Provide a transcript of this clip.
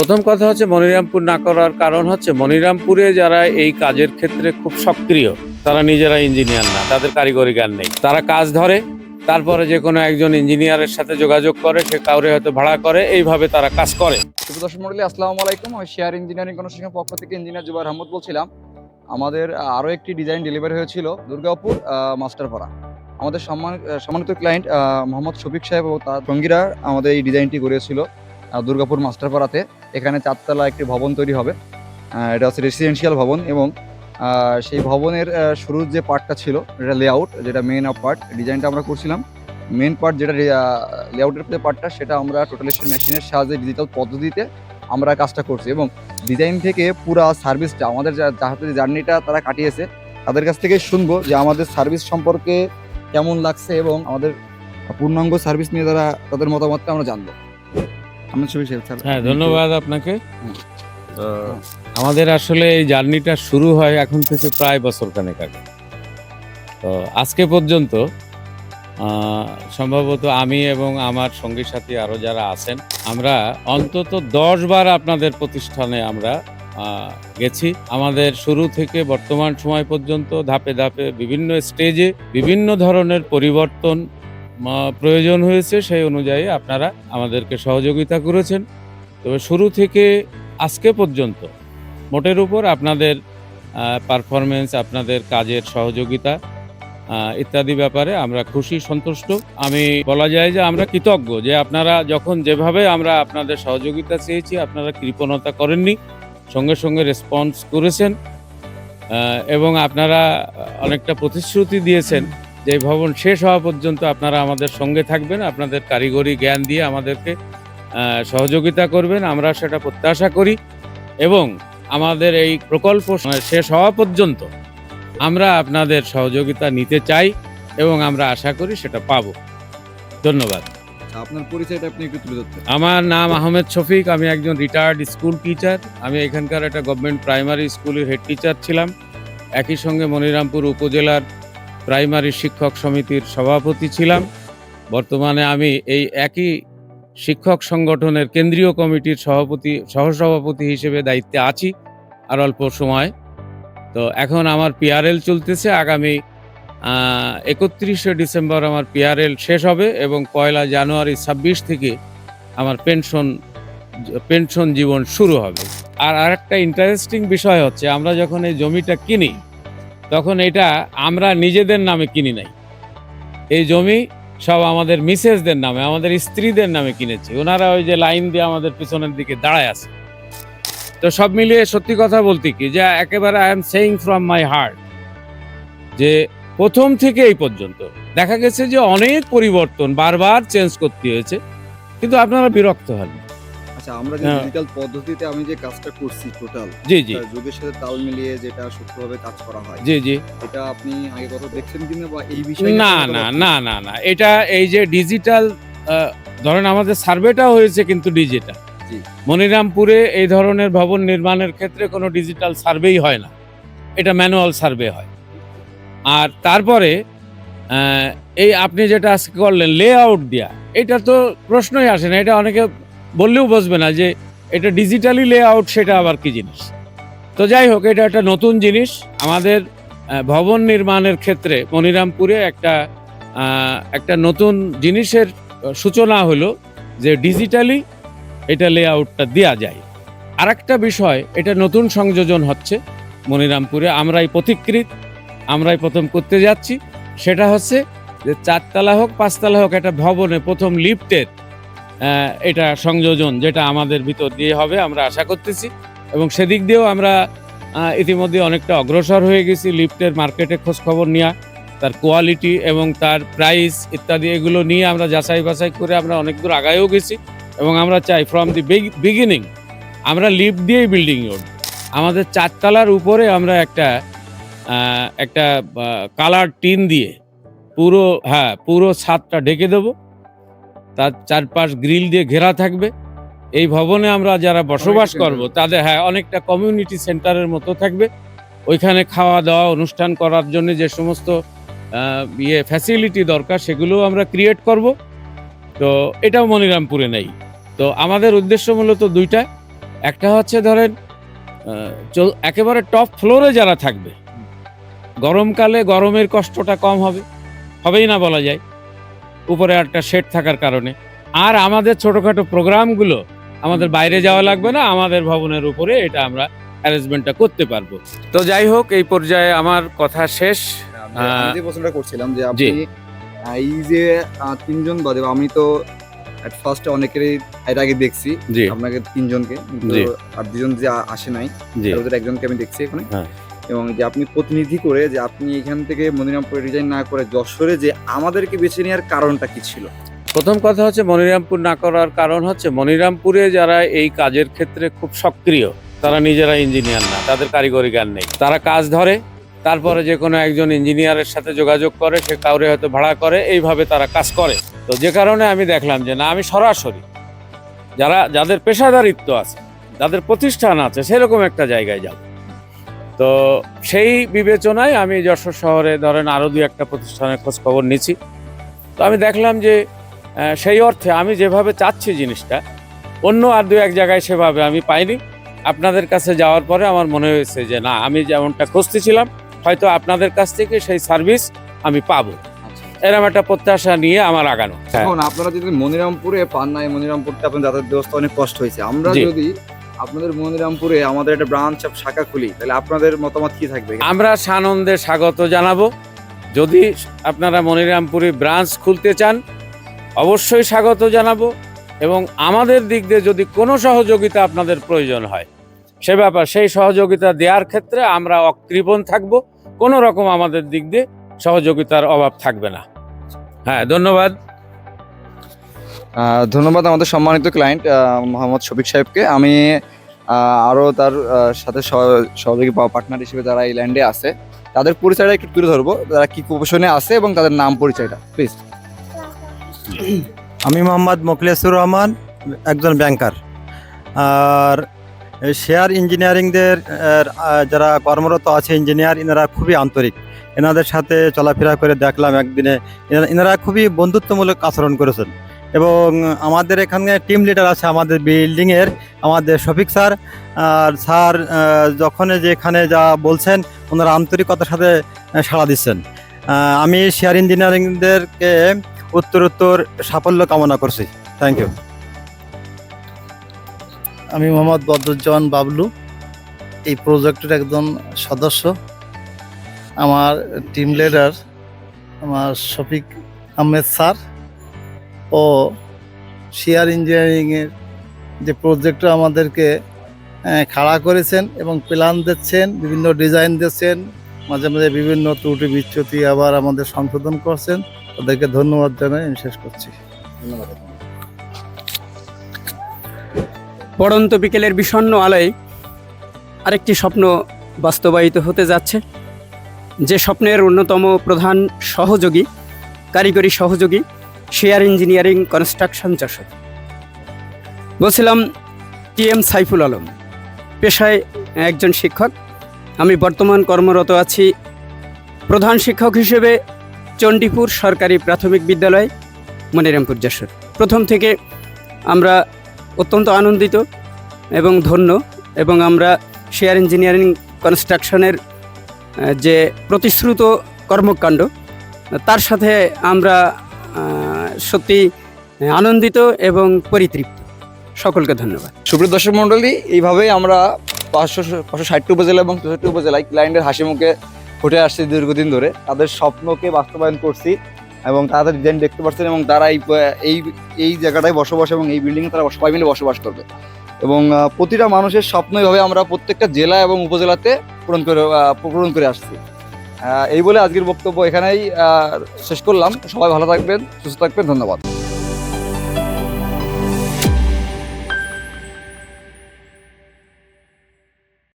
প্রথম কথা হচ্ছে মনিরামপুর না করার কারণ হচ্ছে মনিরামপুরে যারা এই কাজের ক্ষেত্রে খুব সক্রিয়, তারা নিজেরা ইঞ্জিনিয়ার না, তাদের কারিগরি জ্ঞান নেই। তারা কাজ ধরে, তারপরে যে কোনো একজন ইঞ্জিনিয়ারের সাথে যোগাযোগ করে, সে কাউরে হয়তো ভাড়া করে, এইভাবে তারা কাজ করে। দর্শক মন্ডলী, আসসালামু আলাইকুম। আমি শেয়ার ইঞ্জিনিয়ারিং কনস্ট্রাকশন পক্ষ থেকে ইঞ্জিনিয়ার জুবাইর আহমদ বলছিলাম। আমাদের আরও একটি ডিজাইন ডেলিভারি হয়েছিল দুর্গাপুর মাস্টারপাড়া। আমাদের সম্মান সম্মানিত ক্লায়েন্ট মোহাম্মদ শফিক সাহেব ও তার সঙ্গীরা আমাদের এই ডিজাইনটি করেছিল দুর্গাপুর মাস্টারপাড়াতে। এখানে চারতলা একটি ভবন তৈরি হবে। এটা হচ্ছে রেসিডেন্সিয়াল ভবন এবং সেই ভবনের শুরুর যে পার্টটা ছিল, এটা লেআউট যেটা মেন অফ পার্ট ডিজাইনটা আমরা করছিলাম। মেন পার্ট যেটা লেআউটের যে পার্টটা সেটা আমরা টোটালিস্ট মেশিনের সাহায্যে ডিজিটাল পদ্ধতিতে আমরা কাজটা করছি এবং ডিজাইন থেকে পুরা সার্ভিসটা আমাদের যা যাহাতে জার্নিটা তারা কাটিয়েছে, তাদের কাছ থেকে শুনব যে আমাদের সার্ভিস সম্পর্কে কেমন লাগছে এবং আমাদের পূর্ণাঙ্গ সার্ভিস নিয়ে তারা, তাদের মতামতটা আমরা জানব। ছবি হ্যাঁ ধন্যবাদ আপনাকে। আমাদের আসলে এই জার্নিটা শুরু হয় এখন থেকে প্রায় বছর খানেক আগে। তো আজকে পর্যন্ত সম্ভবত আমি এবং আমার সঙ্গী সাথী আরও যারা আছেন আমরা অন্তত দশ বার আপনাদের প্রতিষ্ঠানে আমরা গেছি। আমাদের শুরু থেকে বর্তমান সময় পর্যন্ত ধাপে ধাপে বিভিন্ন স্টেজে বিভিন্ন ধরনের পরিবর্তন প্রয়োজন হয়েছে, সেই অনুযায়ী আপনারা আমাদেরকে সহযোগিতা করেছেন। তবে শুরু থেকে আজকে পর্যন্ত মোটের উপর আপনাদের পারফরমেন্স আপনাদের কাজের সহযোগিতা ইত্যাদি ব্যাপারে আমরা খুশি, সন্তুষ্ট। আমি বলা যায় যে আমরা কৃতজ্ঞ যে আপনারা যখন যেভাবে আমরা আপনাদের সহযোগিতা চেয়েছি, আপনারা কৃপণতা করেননি, সঙ্গে সঙ্গে রেসপন্স করেছেন এবং আপনারা অনেকটা প্রতিশ্রুতি দিয়েছেন। যে ভবন শেষ হওয়া পর্যন্ত আপনারা আমাদের সঙ্গে থাকবেন আপনাদের কারিগরি জ্ঞান দিয়ে আমাদেরকে সহযোগিতা করবেন। আমরা সেটা প্রত্যাশা করি এবং আমাদের এই প্রকল্প শেষ হওয়া পর্যন্ত আমরা আপনাদের সহযোগিতা নিতে চাই এবং আমরা আশা করি সেটা পাব। ধন্যবাদ। আপনার পরিচয়টা আপনি একটু তুলে ধরতে আমার নাম আহমেদ শফিক আমি একজন রিটায়ার্ড স্কুল টিচার আমি এখানকার একটা গভর্নমেন্ট প্রাইমারি স্কুলের হেড টিচার ছিলাম। একই সঙ্গে মনিরামপুর উপজেলার প্রাইমারি শিক্ষক সমিতির সভাপতি ছিলাম। বর্তমানে আমি এই একই শিক্ষক সংগঠনের কেন্দ্রীয় কমিটির সভাপতি, সহসভাপতি হিসেবে দায়িত্বে আছি আর অল্প সময়। তো এখন আমার পিআরএল চলতেছে। আগামী একত্রিশে ডিসেম্বর আমার পিআরএল শেষ হবে এবং পয়লা জানুয়ারি ছাব্বিশ থেকে আমার পেনশন পেনশন জীবন শুরু হবে। আর আরেকটা ইন্টারেস্টিং বিষয় হচ্ছে, আমরা যখন এই জমিটা কিনি তখন এটা আমরা নিজেদের নামে কিনি নাই। এই জমি সব আমাদের মিসেসদের নামে, আমাদের স্ত্রীদের নামে কিনেছি। ওনারা ওই যে লাইন দিয়ে আমাদের পিছনের দিকে দাঁড়ায় আছে। তো সব মিলিয়ে সত্যি কথা বলতে কি, যে একেবারে I am saying from my heart যে প্রথম থেকে এই পর্যন্ত দেখা গেছে যে অনেক পরিবর্তন বারবার চেঞ্জ করতে হয়েছে। কিন্তু আপনারা বিরক্ত হন আচ্ছা আমরা যে হ্যাঁ। ডিজিটাল পদ্ধতিতে আমি যে কাজটা করছি টোটাল জি জি। যুগের সাথে তাল মিলিয়ে যেটা সূক্ষ্মভাবে কাজ করা হয় জি জি। এটা আপনি আগে দেখছেন কিনা বা এই বিষয়ে না না না না না এটা এই যে ডিজিটাল ধরেন আমাদের সার্ভেটা হয়েছে কিন্তু ডিজিটাল মনিরামপুরে এই ধরনের ভবন নির্মাণের ক্ষেত্রে কোনো ডিজিটাল সার্ভেই হয় না এটা ম্যানুয়াল সার্ভে হয়। আর তারপরে আহ, এই আপনি যেটা আজকে করলেন লে আউট দেওয়া এটা তো প্রশ্নই আসে না এটা অনেকে বললেও বসবে না যে এটা ডিজিটালি লে আউট সেটা আবার কি জিনিস? তো যাই হোক, এটা একটা নতুন জিনিস। আমাদের ভবন নির্মাণের ক্ষেত্রে মনিরামপুরে একটা একটা নতুন জিনিসের সূচনা হলো যে ডিজিটালি এটা লেআউটটা দেওয়া যায়। আর একটা বিষয়, এটা নতুন সংযোজন হচ্ছে মনিরামপুরে। আমরাই পথিকৃত আমরাই প্রথম করতে যাচ্ছি। সেটা হচ্ছে যে চারতলা হোক, পাঁচতলা হোক, একটা ভবনে প্রথম লিফটের এটা সংযোজন যেটা আমাদের ভিতর দিয়ে হবে, আমরা আশা করতেছি। এবং সেদিক দিয়েও আমরা ইতিমধ্যে অনেকটা অগ্রসর হয়ে গেছি লিফটের মার্কেটে খোঁজ খবর নেওয়া তার কোয়ালিটি এবং তার প্রাইস ইত্যাদি এগুলো নিয়ে আমরা যাচাই বাছাই করে আমরা অনেক দূর আগায়ও গেছি। এবং আমরা চাই ফ্রম দি বিগিনিং আমরা লিফট দিয়েই বিল্ডিং উঠব। আমাদের চারতলার উপরে আমরা একটা একটা কালার টিন দিয়ে পুরো হ্যাঁ পুরো ছাদটা ঢেকে দেব। তার চারপাশ গ্রিল দিয়ে ঘেরা থাকবে। এই ভবনে আমরা যারা বসবাস করব তাদের হ্যাঁ অনেকটা কমিউনিটি সেন্টারের মতো থাকবে। ওইখানে খাওয়া দাওয়া অনুষ্ঠান করার জন্য যে সমস্ত ইয়ে ফ্যাসিলিটি দরকার সেগুলো আমরা ক্রিয়েট করব। তো এটাও মনিরামপুরে নেই। তো আমাদের উদ্দেশ্য মূলত দুইটা। একটা হচ্ছে ধরেন একেবারে টপ ফ্লোরে যারা থাকবে গরমকালে গরমের কষ্টটা কম হবে। হবেই না বলা যায়। উপরে একটা শেড থাকার কারণে। আর আমাদের ছোটোখাটো প্রোগ্রামগুলো আমাদের বাইরে যাওয়া লাগবে না আমাদের ভবনের উপরে এটা আমরা অ্যারেঞ্জমেন্টটা করতে পারব। তো যাই হোক এই পর্যায়ে আমার কথা শেষ। আমি যে প্রশ্নটা করছিলাম যে আপনি এই যে তিনজন বাদে আমি তো অ্যাট ফার্স্ট অনেকেরই এর আগে দেখছি আপনাকে তিনজনকে আর দুজন যে আসে নাই একজনকে আমি দেখছি এখানে। হ্যাঁ। এবং যে আপনি প্রতিনিধি করে যে আপনি এখান থেকে মনিরামপুরে ডিজাইন না করে যশোরে যে আমাদেরকে বেছে নেওয়ার কারণটা কি ছিল? প্রথম কথা হচ্ছে মনিরামপুর না করার কারণ হচ্ছে মনিরামপুরে যারা এই কাজের ক্ষেত্রে খুব সক্রিয়, তারা নিজেরা ইঞ্জিনিয়ার না, তাদের কারিগরি জ্ঞান নেই। তারা কাজ ধরে, তারপরে যে কোনো একজন ইঞ্জিনিয়ারের সাথে যোগাযোগ করে, সে কাউরে হয়তো ভাড়া করে, এইভাবে তারা কাজ করে। তো যে কারণে আমি দেখলাম যে না, আমি সরাসরি যারা, যাদের পেশাদারিত্ব আছে, যাদের প্রতিষ্ঠান আছে, সেরকম একটা জায়গায় যাব। তো সেই বিবেচনায় আমি যশোর শহরে ধরেন আরও দু একটা প্রতিষ্ঠানের খোঁজ খবর নিচ্ছি। তো আমি দেখলাম যে সেই অর্থে আমি যেভাবে চাচ্ছি জিনিসটা অন্য আর দু এক জায়গায় সেভাবে আমি পাইনি। আপনাদের কাছে যাওয়ার পরে আমার মনে হয়েছে যে না আমি যেমনটা খুঁজতেছিলাম হয়তো আপনাদের কাছ থেকে সেই সার্ভিস আমি পাবো। এরকম একটা প্রত্যাশা নিয়ে আমার আগানো। এখন আপনারা যদি মনিরামপুরে পান না এই মনিরামপুরটা আপনার যাতায়াত ব্যবস্থা অনেক কষ্ট হয়েছে। আমরা যদি আপনাদের মনিরামপুরে আমাদের একটা ব্রাঞ্চ শাখা খুলি, তাহলে আপনাদের মতামত কি থাকবে? আমরা সানন্দে স্বাগত জানাব। যদি আপনারা মনিরামপুরে ব্রাঞ্চ খুলতে চান, অবশ্যই স্বাগত জানাব এবং আমাদের দিক দিয়ে যদি কোনো সহযোগিতা আপনাদের প্রয়োজন হয়, সে ব্যাপার, সেই সহযোগিতা দেওয়ার ক্ষেত্রে আমরা অকৃপণ থাকব। কোনো রকম আমাদের দিক দিয়ে সহযোগিতার অভাব থাকবে না। হ্যাঁ ধন্যবাদ। ধন্যবাদ আমাদের সম্মানিত ক্লায়েন্ট মোহাম্মদ শফিক সাহেবকে। আমি আরও তার সাথে সহ- সহযোগী পার্টনার হিসেবে যারা এই ল্যান্ডে আছে, তাদের পরিচয়টা একটু তুলে ধরবো। তারা কি প্রফেশনে আছে এবং তাদের নাম পরিচয়টা প্লিজ আমি মোহাম্মদ মোখলেসুর রহমান, একজন ব্যাংকার আর শেয়ার ইঞ্জিনিয়ারিংদের যারা কর্মরত আছে ইঞ্জিনিয়ার এনারা খুবই আন্তরিক। এনাদের সাথে চলাফেরা করে দেখলাম একদিনে। এনারা খুবই বন্ধুত্বমূলক আচরণ করেছেন। এবং আমাদের এখানে টিম লিডার আছে আমাদের বিল্ডিংয়ের আমাদের শফিক স্যার। আর স্যার যখন যেখানে যা বলছেন, ওনারা আন্তরিকতার সাথে সাড়া দিচ্ছেন। আমি শেয়ার ইঞ্জিনিয়ারিংদেরকে উত্তর উত্তর সাফল্য কামনা করছি। থ্যাংক ইউ আমি মোহাম্মদ বদরুজ্জামান বাবলু। এই প্রজেক্টের একজন সদস্য। আমার টিম লিডার আমার শফিক আহমেদ স্যার। ও শেয়ার ইঞ্জিনিয়ারিংয়ের যে প্রজেক্টটা আমাদেরকে খাড়া করেছেন এবং প্ল্যান দিচ্ছেন, বিভিন্ন ডিজাইন দিচ্ছেন, মাঝে মাঝে বিভিন্ন ত্রুটি বিচ্যুতি আবার আমাদের সংশোধন করছেন। তাদেরকে ধন্যবাদ জানাই, আমি শেষ করছি। পড়ন্ত বিকেলের বিষণ্ণ আলোয় আরেকটি স্বপ্ন বাস্তবায়িত হতে যাচ্ছে। যে স্বপ্নের অন্যতম প্রধান সহযোগী, কারিগরি সহযোগী শেয়ার ইঞ্জিনিয়ারিং কনস্ট্রাকশন যশোর। বলছিলাম টি এম সাইফুল আলম। পেশায় একজন শিক্ষক। আমি বর্তমান কর্মরত আছি প্রধান শিক্ষক হিসেবে চণ্ডীপুর সরকারি প্রাথমিক বিদ্যালয়, মনিরামপুর যশোর। প্রথম থেকে আমরা অত্যন্ত আনন্দিত এবং ধন্য এবং আমরা শেয়ার ইঞ্জিনিয়ারিং কনস্ট্রাকশনের যে প্রতিশ্রুত কর্মকাণ্ড, তার সাথে আমরা সত্যি আনন্দিত এবং পরিতৃপ্ত। সকলকে ধন্যবাদ। সুপ্রিয় দর্শক মন্ডলী এইভাবেই আমরা পাঁচশো পাঁচশো ষাটটি উপজেলা এবং চৌষট্টি উপজেলায় ক্লায়েন্টের হাসি মুখে ফুটে আসছে দীর্ঘদিন ধরে। তাদের স্বপ্নকে বাস্তবায়ন করছি এবং তাদের ডিজাইন দেখতে পাচ্ছেন এবং তারা এই এই জায়গাটায় বসবাস এবং এই বিল্ডিংয়ে তারা সবাই মিলে বসবাস করবে। এবং প্রতিটা মানুষের স্বপ্ন এইভাবে আমরা প্রত্যেকটা জেলা এবং উপজেলাতে পূরণ করে পূরণ করে আসছি। এই বলে আজকের বক্তব্য এখানেই শেষ করলাম। সবাই ভালো থাকবেন সুস্থ থাকবেন ধন্যবাদ।